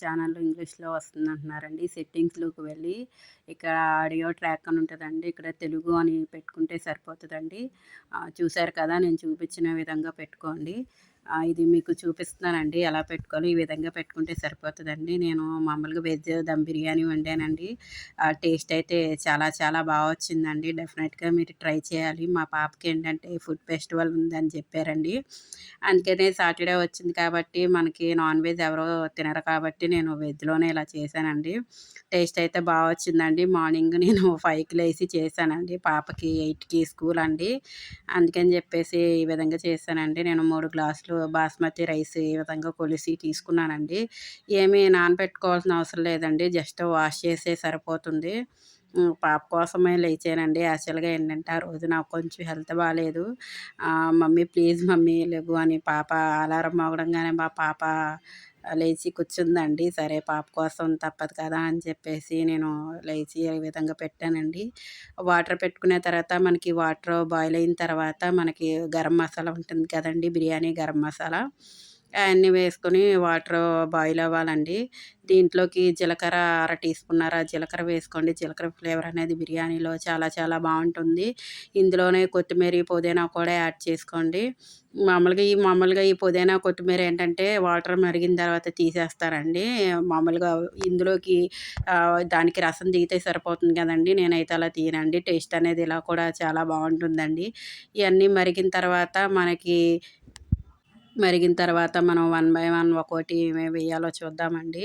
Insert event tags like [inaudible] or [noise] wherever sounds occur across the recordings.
ఛానల్‌లో ఇంగ్లీష్‌లో వస్తుంది అంటున్నారండి. సెట్టింగ్స్‌లోకి వెళ్ళి ఇక్కడ ఆడియో ట్రాక్ అని ఉంటుందండి ఇక్కడ తెలుగు అని పెట్టుకుంటే సరిపోతుందండి చూశారు చూసారు కదా! నేను చూపించిన విధంగా పెట్టుకోండి. ఇది మీకు చూపిస్తున్నానండి ఎలా పెట్టుకోవాలో. ఈ విధంగా పెట్టుకుంటే సరిపోతుందండి నేను మామూలుగా వెజ్ దమ్ బిర్యానీ వండానండి. ఆ టేస్ట్ అయితే చాలా చాలా బాగా వచ్చిందండి. డెఫినెట్‌గా మీరు ట్రై చేయాలి. మా పాపకి ఏంటంటే ఫుడ్ ఫెస్టివల్ ఉందని చెప్పారండి. అందుకనే సాటర్‌డే వచ్చింది కాబట్టి మనకి నాన్ వెజ్ ఎవరో తినరు కాబట్టి నేను వెజ్‌లోనే ఇలా చేశానండి. టేస్ట్ అయితే బాగా వచ్చిందండి. మార్నింగ్ నేను [laughs] ఫైవ్కి లేసి చేశానండి. పాపకి ఎయిట్కి స్కూల్ అండి. అందుకని చెప్పేసి ఈ విధంగా చేశానండి. నేను మూడు గ్లాసులు బాస్మతి రైస్ ఈ విధంగా కొలిసి తీసుకున్నానండి. ఏమీ నానబెట్టుకోవాల్సిన అవసరం లేదండి. జస్ట్ వాష్ చేసే సరిపోతుంది. పాప కోసమే లేచానండి. యాక్చువల్‌గా ఏంటంటే ఆ రోజు నాకు కొంచెం హెల్త్ బాగాలేదు మమ్మీ ప్లీజ్ మమ్మీ లేవు అని పాప అలారం మోగడంగానే మా పాప లేచి కూర్చుందండి. సరే పాప కోసం తప్పదు కదా! అని చెప్పేసి నేను లేచి ఈ విధంగా పెట్టానండి. వాటర్ పెట్టుకున్న తర్వాత మనకి వాటర్ బాయిల్ అయిన తర్వాత మనకి గరం మసాలా ఉంటుంది కదండి బిర్యానీ గరం మసాలా అవన్నీ వేసుకొని వాటర్ బాయిల్ అవ్వాలండి. దీంట్లోకి జీలకర్ర అర టీ స్పూన్నర జీలకర్ర వేసుకోండి. జీలకర్ర ఫ్లేవర్ అనేది బిర్యానీలో చాలా చాలా బాగుంటుంది ఇందులోనే కొత్తిమీర, పుదీనా కూడా యాడ్ చేసుకోండి. మామూలుగా ఈ మామూలుగా ఈ పుదీనా, కొత్తిమీర ఏంటంటే వాటర్ మరిగిన తర్వాత తీసేస్తారండి. మామూలుగా ఇందులోకి దానికి రసం దిగితే సరిపోతుంది కదండి నేనైతే అలా తీయనండి. టేస్ట్ అనేది ఇలా కూడా చాలా బాగుంటుందండి ఇవన్నీ మరిగిన తర్వాత మనకి మరిగిన తర్వాత మనం వన్ బై వన్ ఒక్కోటి ఏమేమి వేయాలో చూద్దామండి.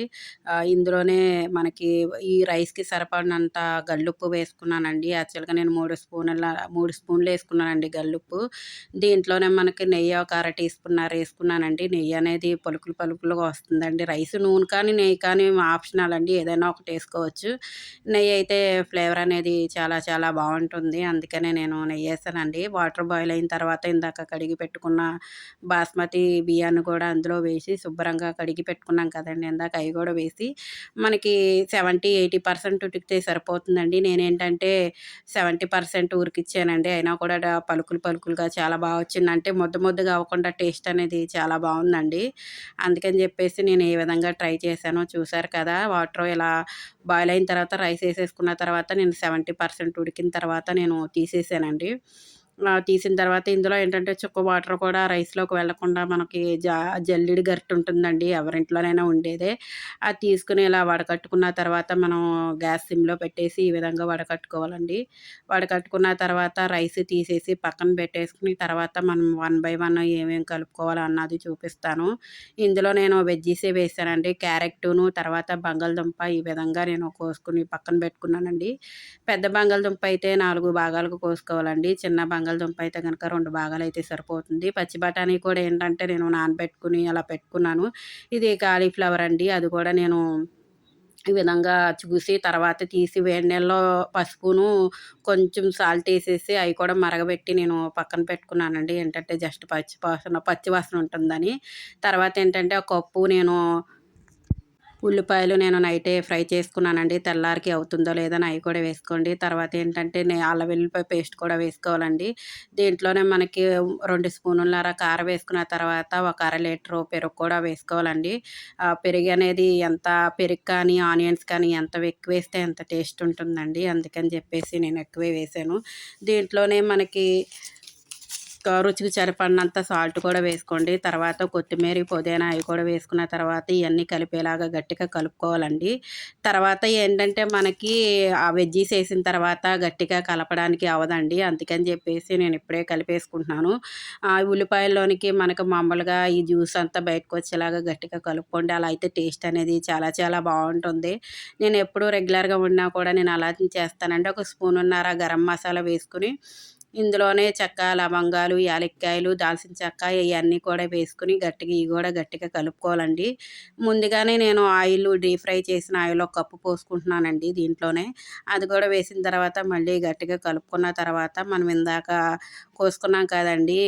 ఇందులోనే మనకి ఈ రైస్‌కి సరిపడినంత గల్లుప్పు వేసుకున్నానండి. యాక్చువల్‌గా నేను మూడు స్పూన్ల మూడు స్పూన్లు వేసుకున్నానండి గల్లుప్పు. దీంట్లోనే మనకి నెయ్యి ఒక అర టీ స్పూన్నర వేసుకున్నానండి నెయ్యి అనేది పలుకులు పలుకులుగా వస్తుందండి. రైస్ నూనె కానీ, నెయ్యి కానీ ఆప్షనల్ అండి. ఏదైనా ఒకటి వేసుకోవచ్చు నెయ్యి అయితే ఫ్లేవర్ అనేది చాలా చాలా బాగుంటుంది అందుకనే నేను నెయ్యి వేసానండి వాటర్ బాయిల్ అయిన తర్వాత ఇందాక కడిగి పెట్టుకున్న బాస్మతి బియ్యాన్ని కూడా అందులో వేసి శుభ్రంగా కడిగి పెట్టుకున్నాం కదండి ఇందాక అయి కూడా వేసి మనకి 70, 80% ఉడికితే సరిపోతుందండి. నేనేంటంటే 70% ఉరికిచ్చానండి. అయినా కూడా పలుకులు పలుకులుగా చాలా బాగా వచ్చింది. అంటే ముద్ద ముద్దగా అవ్వకుండా టేస్ట్ అనేది చాలా బాగుందండి అందుకని చెప్పేసి నేను ఈ విధంగా ట్రై చేశాను. చూసారు కదా! వాటర్ ఇలా బాయిల్ అయిన తర్వాత రైస్ వేసేసుకున్న తర్వాత నేను 70% ఉడికిన తర్వాత నేను తీసేసానండి. తీసిన తర్వాత ఇందులో ఏంటంటే చుక్క వాటర్ కూడా రైస్‌లోకి వెళ్ళకుండా మనకి జా జల్లిడి గరిట ఉంటుందండి. ఎవరింట్లోనైనా ఉండేదే. అది తీసుకుని ఇలా వడకట్టుకున్న తర్వాత మనం గ్యాస్ సిమ్‌లో పెట్టేసి ఈ విధంగా వడకట్టుకోవాలండి. వడకట్టుకున్న తర్వాత రైస్ తీసేసి పక్కన పెట్టేసుకుని తర్వాత మనం వన్ బై వన్ ఏమేమి కలుపుకోవాలో అన్నది చూపిస్తాను. ఇందులో నేను వెజ్జీసే వేసానండి క్యారెట్ను తర్వాత బంగాళదుంప ఈ విధంగా నేను కోసుకుని పక్కన పెట్టుకున్నానండి. పెద్ద బంగాళదుంప అయితే నాలుగు భాగాలకు కోసుకోవాలండి. చిన్న బంగాళదుంప అయితే గనుక రెండు భాగాలు అయితే సరిపోతుంది. పచ్చి బఠానీ కూడా ఏంటంటే నేను నానబెట్టుకుని అలా పెట్టుకున్నాను. ఇది కాలీఫ్లవర్ అండి. అది కూడా నేను ఈ విధంగా చూసి తర్వాత తీసి వేడి నీళ్ళలో పసుపును, కొంచెం సాల్ట్ వేసేసి అవి కూడా మరగబెట్టి నేను పక్కన పెట్టుకున్నానండి. ఏంటంటే జస్ట్ పచ్చి వాసన పచ్చి వాసన ఉంటుందని. తర్వాత ఏంటంటే ఒక కప్పు నేను ఉల్లిపాయలు నేను నైటే ఫ్రై చేసుకున్నానండి. తెల్లారికి అవుతుందో లేదో అవి కూడా వేసుకోండి. తర్వాత ఏంటంటే నే అల్ల వెల్లుల్లిపాయ పేస్ట్ కూడా వేసుకోవాలండి. దీంట్లోనే మనకి రెండు స్పూనులర కారం వేసుకున్న తర్వాత ఒక అర లీటరు పెరుగు కూడా వేసుకోవాలండి. పెరుగు అనేది ఎంత పెరుగు కానీ, ఆనియన్స్ కానీ ఎంత ఎక్కువ వేస్తే అంత టేస్ట్ ఉంటుందండి. అందుకని చెప్పేసి నేను ఎక్కువే వేసాను దీంట్లోనే మనకి రుచికి సరిపడినంత సాల్ట్ కూడా వేసుకోండి. తర్వాత కొత్తిమీర, పుదీనా అవి కూడా వేసుకున్న తర్వాత ఇవన్నీ కలిపేలాగా గట్టిగా కలుపుకోవాలండి. తర్వాత ఏంటంటే మనకి ఆ వెజ్జీస్ వేసిన తర్వాత గట్టిగా కలపడానికి అవదండి అందుకని చెప్పేసి నేను ఇప్పుడే కలిపేసుకుంటున్నాను. ఆ ఉల్లిపాయల్లోనికి మనకు మామూలుగా ఈ జ్యూస్ అంతా బయటకొచ్చేలాగా గట్టిగా కలుపుకోండి. అలా అయితే టేస్ట్ అనేది చాలా చాలా బాగుంటుంది నేను ఎప్పుడూ రెగ్యులర్‌గా ఉన్నా కూడా నేను అలా చేస్తానండి. ఒక స్పూన్ ఉన్నారా గరం మసాలా వేసుకొని ఇందులోనే చెక్క, లవంగాలు, యాలక్కాయలు, దాల్చిన చెక్క ఇవన్నీ కూడా వేసుకుని గట్టిగా ఇవి కూడా గట్టిగా కలుపుకోవాలండి. ముందుగానే నేను ఆయిల్ డీప్ ఫ్రై చేసిన ఆయిల్ ఒక కప్పు పోసుకుంటున్నానండి దీంట్లోనే. అది కూడా వేసిన తర్వాత మళ్ళీ గట్టిగా కలుపుకున్న తర్వాత మనం ఇందాక కోసుకున్నాం కదండీ!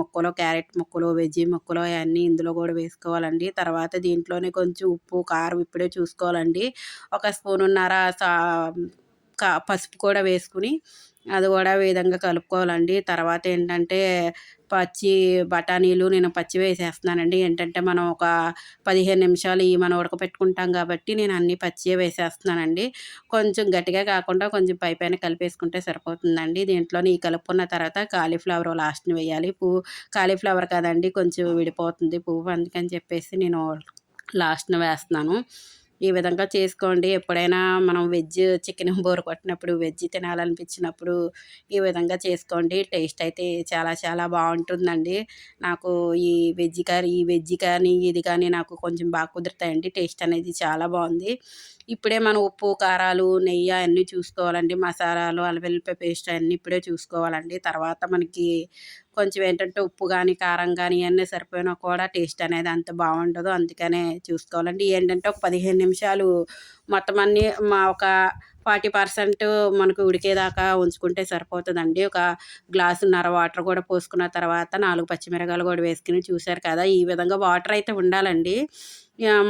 ముక్కలు క్యారెట్ ముక్కలు, వెజ్జీ ముక్కలు అవన్నీ ఇందులో కూడా వేసుకోవాలండి. తర్వాత దీంట్లోనే కొంచెం ఉప్పు, కారం ఇప్పుడే చూసుకోవాలండి. ఒక స్పూనున్నర సా పసుపు కూడా వేసుకుని అది కూడా ఈ విధంగా కలుపుకోవాలండి. తర్వాత ఏంటంటే పచ్చి బఠానీలు నేను పచ్చి వేసేస్తున్నానండి. ఏంటంటే మనం ఒక పదిహేను నిమిషాలు ఈ మనం ఉడకపెట్టుకుంటాం కాబట్టి నేను అన్నీ పచ్చివే వేసేస్తున్నానండి. కొంచెం గట్టిగా కాకుండా కొంచెం పై పైన కలిపేసుకుంటే సరిపోతుందండి. దీంట్లో ఈ కలుపుకున్న తర్వాత కాలీఫ్లవర్ లాస్ట్ని వేయాలి. పువ్వు కాలీఫ్లవర్ కదండి కొంచెం విడిపోతుంది పువ్వు అందుకని చెప్పేసి నేను లాస్ట్ని వేస్తున్నాను. ఈ విధంగా చేసుకోండి. ఎప్పుడైనా మనం వెజ్ చికెన్ [laughs] బోర్ కొట్టినప్పుడు వెజ్ తినాలనిపించినప్పుడు ఈ విధంగా చేసుకోండి. టేస్ట్ అయితే చాలా చాలా బాగుంటుందండి. నాకు ఈ వెజ్ కర్రీ ఈ వెజ్ కానీ ఇది కానీ నాకు కొంచెం బాగా కుదురుతాయండి. టేస్ట్ అనేది చాలా బాగుంది. ఇప్పుడే మనం ఉప్పు కారాలు నెయ్యి అన్నీ చూసుకోవాలండి. మసాలాలు అల్లం పేస్ట్ అన్నీ ఇప్పుడే చూసుకోవాలండి. తర్వాత మనకి కొంచెం ఏంటంటే ఉప్పు కానీ కారం కానీ ఇవన్నీ సరిపోయినా కూడా టేస్ట్ అనేది అంత బాగుండదు. అందుకనే చూసుకోవాలండి. ఏంటంటే ఒక పదిహేను నిమిషాలు మొత్తం అన్నీ మా ఒక ఫార్టీ పర్సెంట్ మనకు ఉడికేదాకా ఉంచుకుంటే సరిపోతుందండి. ఒక గ్లాసున్నర వాటర్ కూడా పోసుకున్న తర్వాత నాలుగు పచ్చిమిరకాయలు కూడా వేసుకుని చూశారు కదా ఈ విధంగా వాటర్ అయితే ఉండాలండి.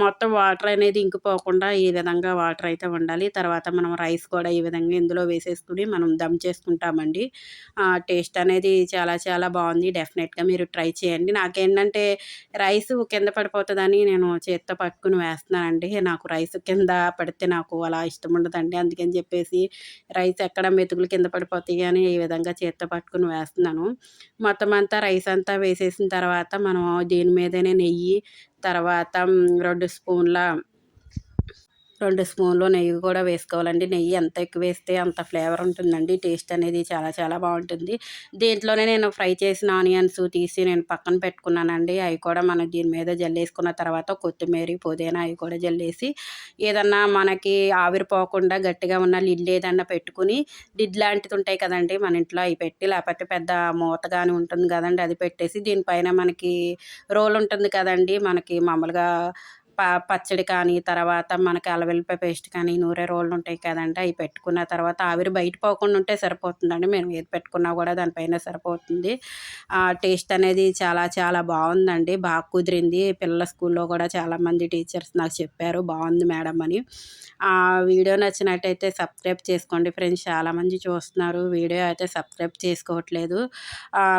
మొత్తం వాటర్ అనేది ఇంకిపోకుండా ఈ విధంగా వాటర్ అయితే ఉండాలి. తర్వాత మనం రైస్ కూడా ఈ విధంగా ఇందులో వేసేసుకుని మనం దమ్ చేసుకుంటామండి. టేస్ట్ అనేది చాలా చాలా బాగుంది. డెఫినెట్గా మీరు ట్రై చేయండి. నాకేంటంటే రైస్ కింద పడిపోతుందని నేను చేత్తో పట్టుకుని వేస్తున్నానండి. నాకు రైస్ కింద పడితే నాకు అలా ఇష్టం ఉండదండి. అందుకని చెప్పేసి రైస్ ఎక్కడ మెతుకులు కింద పడిపోతాయి అని ఈ విధంగా చేత్తో పట్టుకుని వేస్తున్నాను. మొత్తం అంతా రైస్ అంతా వేసేసిన తర్వాత మనం దీని మీదనే నెయ్యి తర్వాత రెండు స్పూన్ల రెండు స్పూన్లు నెయ్యి కూడా వేసుకోవాలండి. నెయ్యి ఎంత ఎక్కువ వేస్తే అంత ఫ్లేవర్ ఉంటుందండి. టేస్ట్ అనేది చాలా చాలా బాగుంటుంది. దీంట్లోనే నేను ఫ్రై చేసిన ఆనియన్స్ తీసి నేను పక్కన పెట్టుకున్నానండి. అవి కూడా మనం దీని మీద జల్లేసుకున్న తర్వాత కొత్తిమీర పుదీనా అవి కూడా జల్లేసి ఏదన్నా మనకి ఆవిరిపోకుండా గట్టిగా ఉన్న లిడ్ ఏదన్నా పెట్టుకుని లిడ్ లాంటిది ఉంటాయి కదండి మన ఇంట్లో అవి పెట్టి లేకపోతే పెద్ద మూత కానీ ఉంటుంది కదండి అది పెట్టేసి దీనిపైన మనకి రోల్ ఉంటుంది కదండి. మనకి మామూలుగా పచ్చడి కానీ తర్వాత మనకి అల్లవెల్లిపాయ పేస్ట్ కానీ నూరే రోళ్ళు ఉంటాయి కదండి అవి పెట్టుకున్న తర్వాత ఆవిరి బయట పోకుండా ఉంటే సరిపోతుందండి. మేము ఏది పెట్టుకున్నా కూడా దానిపైన సరిపోతుంది. టేస్ట్ అనేది చాలా చాలా బాగుందండి. బాగా కుదిరింది. పిల్లల స్కూల్లో కూడా చాలామంది టీచర్స్ నాకు చెప్పారు బాగుంది మేడం అని. వీడియో నచ్చినట్టయితే సబ్స్క్రైబ్ చేసుకోండి ఫ్రెండ్స్. చాలామంది చూస్తున్నారు వీడియో అయితే సబ్స్క్రైబ్ చేసుకోవట్లేదు.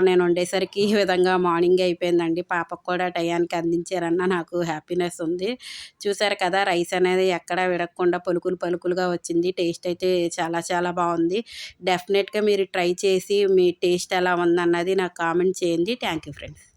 నేను ఉండేసరికి ఈ విధంగా మార్నింగ్ అయిపోయిందండి. పాపకు కూడా టయానికి అందించారన్న నాకు హ్యాపీనెస్ ఉంది. చూసారు కదా రైస్ అనేది ఎక్కడ విడకుండా పలుకులు పలుకులుగా వచ్చింది. టేస్ట్ అయితే చాలా చాలా బాగుంది. డెఫినెట్గా మీరు ట్రై చేసి మీ టేస్ట్ ఎలా ఉందన్నది నాకు కామెంట్ చేయండి. Thank you friends.